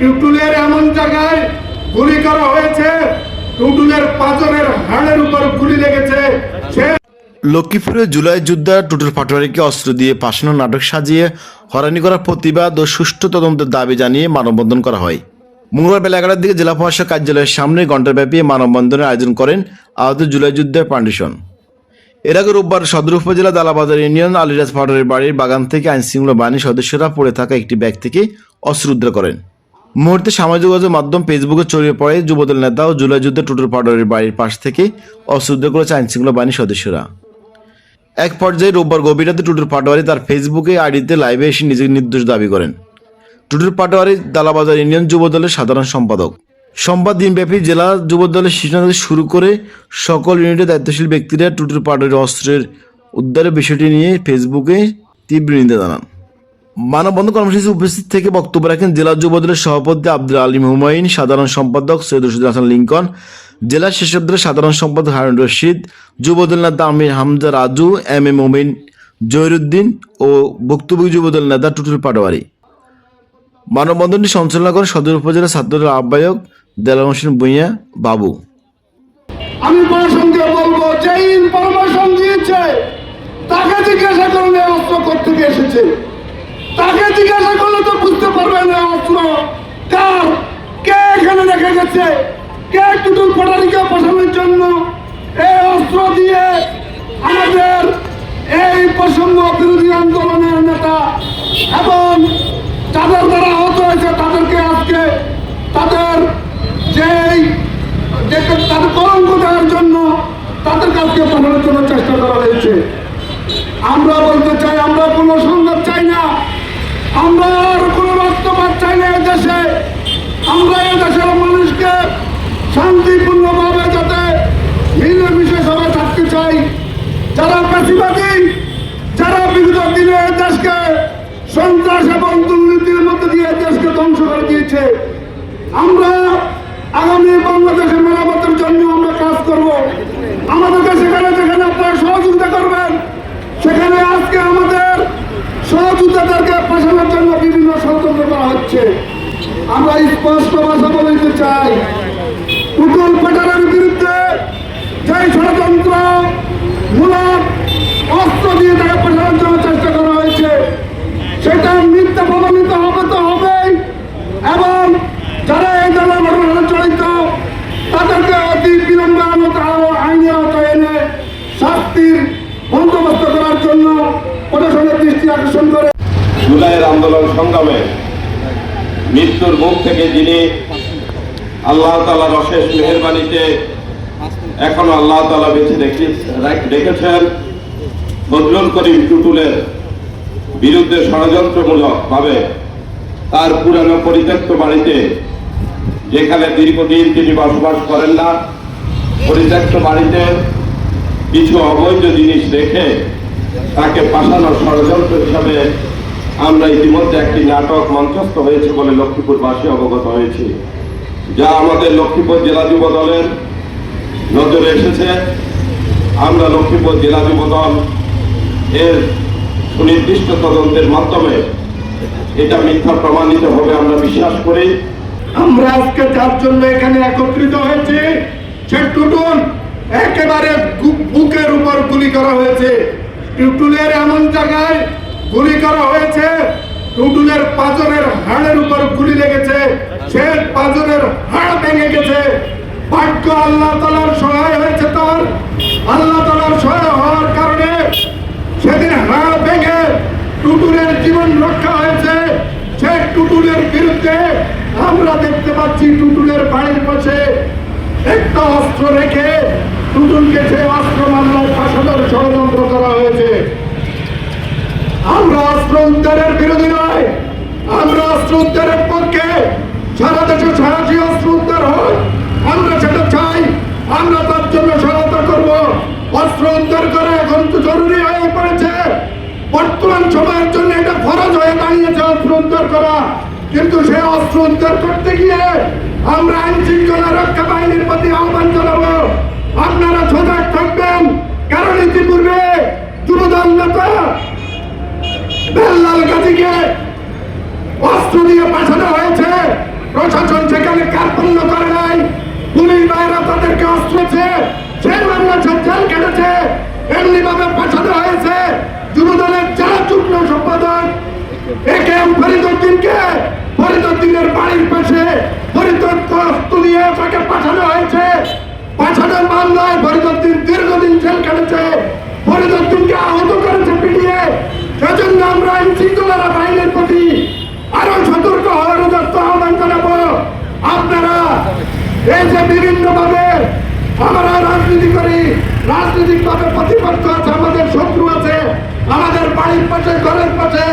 টুটুলের এমন জায়গায় গুলি করা হয়েছে টুটুলের পাঁচনের হাড়ের উপর গুলি লেগেছে। লক্ষ্মীপুরে জুলাই যোদ্ধা টুটুল পাটোয়ারিকে অস্ত্র দিয়ে পাশানো নাটক সাজিয়ে হয়রানি করার প্রতিবাদ ও সুষ্ঠু তদন্তের দাবি জানিয়ে মানববন্ধন করা হয়। মঙ্গলবার বেলা এগারোটার দিকে জেলা প্রশাসক কার্যালয়ের সামনে ঘণ্টাব্যাপী মানববন্ধনের আয়োজন করেন আহত জুলাই যুদ্ধের ফাউন্ডেশন এর আগে রোববার সদর উপজেলা দালাবাজার ইউনিয়ন আলিরাজ পাটোয়ারির বাড়ির বাগান থেকে আইনশৃঙ্খলা বাহিনীর সদস্যরা পড়ে থাকা একটি ব্যাগ থেকে অস্ত্র উদ্ধার করেন। মুহূর্তে সামাজিক যোগাযোগ মাধ্যম ফেসবুকে ছড়িয়ে পড়ে যুবদল নেতা ও জুলাই যুদ্ধে টুটুল পাটোয়ারির বাড়ির পাশ থেকে অস্ত্র উদ্ধার করেছে আইনশৃঙ্খলা বাহিনীর সদস্যরা। এক পর্যায়ে রোববার গভীর রাতে টুটুর পাটোয়ারি তার ফেসবুকে আইডিতে লাইভে এসে নিজেকে নির্দোষ দাবি করেন। টুটুর পাটোয়ারি দালাবাজার ইউনিয়ন যুবদলের সাধারণ সম্পাদক। সোমবার দিনব্যাপী জেলা যুবদলের থেকে শুরু করে সকল ইউনিটের দায়িত্বশীল ব্যক্তিরা টুটুর পাটোয়ারির অস্ত্রের উদ্ধারের বিষয়টি নিয়ে ফেসবুকে তীব্র নিন্দা জানান। মানববন্ধন কর্মসূচি উপস্থিত থেকে বক্তব্য রাখেন জেলা যুবদলের সভাপতি আব্দুল আলিম হুমায়ুন সাধারণ সম্পাদক সৈয়দ রশিদ হাসান লিঙ্কন, জেলা শেষবদের সাধারণ সম্পাদক হারুন রশিদ যুবদল নেতা আমির হামজা রাজু, এম এ মোমিন জহিরুদ্দিন ও ভুক্তভোগী যুবদল নেতা টুটুল পাটোয়ারি। মানববন্ধনটি সঞ্চালনা করেন সদর উপজেলা ছাত্রদলের আহ্বায়ক দেলাম হোসেন ভূঁইয়া বাবু। আমি বলব যে দিয়েছে, তাকে জিজ্ঞাসা এই অস্ত্র এসেছে। তাকে জিজ্ঞাসা করলে তো বুঝতে পারবেন এই অস্ত্র। কার? কে এখানে রেখে গেছে? কে টুটুল পটারিকে পাঠানোর জন্য এই অস্ত্র দিয়ে আমাদের এই প্রসঙ্গ বিরোধী আন্দোলনের নেতা এবং যাদের দ্বারা আহত হয়েছে তাদেরকে আজকে তাদের যেই তাদের কলঙ্ক দেওয়ার জন্য তাদের কাছকে পাঠানোর জন্য চেষ্টা করা হয়েছে। আমরা কোনো সংঘাত চাই না আমরা আর কোনো রক্তপাত চাই না এই দেশে আমরা এই দেশের মানুষকে শান্তিপূর্ণভাবে যাতে মিলেমিশে সবাই থাকতে চাই যারা পেশিবাদী যারা বিগত দিনে এই দেশকে সন্ত্রাস এবং দুর্নীতির মধ্যে দিয়ে এই দেশকে ধ্বংস করে দিয়েছে আমরা আগামী বাংলাদেশের মেরামতের জন্য আমরা কাজ করব। আমাদেরকে সেখানে যেখানে আপনারা সহযোগিতা করবেন, সেখানে আজকে আমাদের সহযোগিতাদেরকে পাঠানোর জন্য বিভিন্ন ষড়যন্ত্র করা হচ্ছে। আমরা স্পষ্ট ভাষা বলতে চাই উটুল পেটারের বিরুদ্ধে যে ষড়যন্ত্র মূলক অস্ত্র দিয়ে তাকে পাঠানোর জন্য চেষ্টা করা হয়েছে, সেটা মিথ্যা প্রমাণিত হবে তো হবেই, এবং যারা এই দলের ঘটনায় জড়িত, তাদেরকে অতি বিলম্বে আইনের আওতায় শাস্তির বন্দোবস্ত করার জন্য প্রশাসনের দৃষ্টি আকর্ষণ করে। জুলাইয়ের আন্দোলন সংগ্রামে মৃত্যুর মুখ থেকে যিনি আল্লাহ তালার অশেষ মেহরবানিতে এখনও আল্লাহ তালা বেঁচে রেখে- রাখ- রেখেছেন বদলুল করিম টুটুলের বিরুদ্ধে ষড়যন্ত্রমূলক ভাবে তার পুরানো পরিত্যক্ত বাড়িতে যেখানে দীর্ঘদিন তিনি বসবাস করেন না, পরিত্যক্ত বাড়িতে কিছু অবৈধ জিনিস রেখে তাকে পাঠানোর ষড়যন্ত্র হিসাবে আমরা ইতিমধ্যে একটি নাটক মঞ্চস্থ হয়েছে বলে লক্ষ্মীপুরবাসী অবগত হয়েছি, যা আমাদের লক্ষ্মীপুর জেলা যুব দলের নজরে এসেছে। আমরা লক্ষ্মীপুর জেলা যুব দল এর সুনির্দিষ্ট তদন্তের মাধ্যমে এটা মিথ্যা প্রমাণিত হবে আমরা বিশ্বাস করি। আমরা আজকে যার জন্য এখানে একত্রিত হয়েছি, সে টুটুল একেবারে বুকের উপর গুলি করা হয়েছে। টুটুলের এমন জায়গায় গুলি করা হয়েছে, টুটুলের পাঁচনের হাড়ের উপর গুলি লেগেছে। সে পাঁচনের হাড় ভেঙে গেছে। ভাগ্য আল্লাহ তালার সহায় হয়েছে তার। আল্লাহ তালার সহায় হওয়ার কারণে সেদিন হাড় ভেঙে টুটুলের জীবন রক্ষা হয়েছে। আমরা দেখতে পাচ্ছি টুটুলের বাড়ির পাশে একটা অস্ত্র রেখে টুটুলকে সে অস্ত্র মামলায় ফাঁসানোর ষড়যন্ত্র করা হয়েছে। আমরা অস্ত্র উদ্ধারের বিরোধী নয়, আমরা অস্ত্র উদ্ধারের পক্ষে সারা দেশে সারাশি অস্ত্র উদ্ধার হয়। আমরা সেটা চাই, আমরা তার জন্য সহায়তা করব। অস্ত্র উদ্ধার করা এখন তো জরুরি হয়ে পড়েছে। বর্তমান সময়ের জন্য এটা ফরজ হয়ে দাঁড়িয়েছে অস্ত্র উদ্ধার করা। কিন্তু সে অস্ত্র উদ্ধার করতে গিয়ে আমরা আইন শৃঙ্খলা রক্ষা বাহিনীর প্রতি আহ্বান জানাব। আপনারা সজাগ থাকবেন, কারণ ইতিপূর্বে যুবদল নেতা বেল্লাল গাজীকে অস্ত্র দিয়ে পাঠানো হয়েছে। প্রশাসন সেখানে কার্পণ্য করে নাই। পুলিশ বাইরা তাদেরকে অস্ত্র সে মামলা সব জেল কেটেছে। এমনি ভাবে পাঠানো হয়েছে। তাকে পাঠানো হয়েছে। পাঠানোর মামলায় ফরিদুদ্দিন দীর্ঘদিন জেল কেটেছে ফরিদুদ্দিনকে আহত করেছে পিটিয়ে। সেজন্য আমরা আইন শৃঙ্খলা বাহিনীর প্রতি আরও সতর্ক হওয়ার যত আহ্বান জানাব। আপনারা এই যে বিভিন্ন ভাবে আমরা রাজনীতি করি রাজনৈতিক ভাবে প্রতিপক্ষ আছে, আমাদের শত্রু আছে, আমাদের বাড়ির পাশে, ঘরের পাশে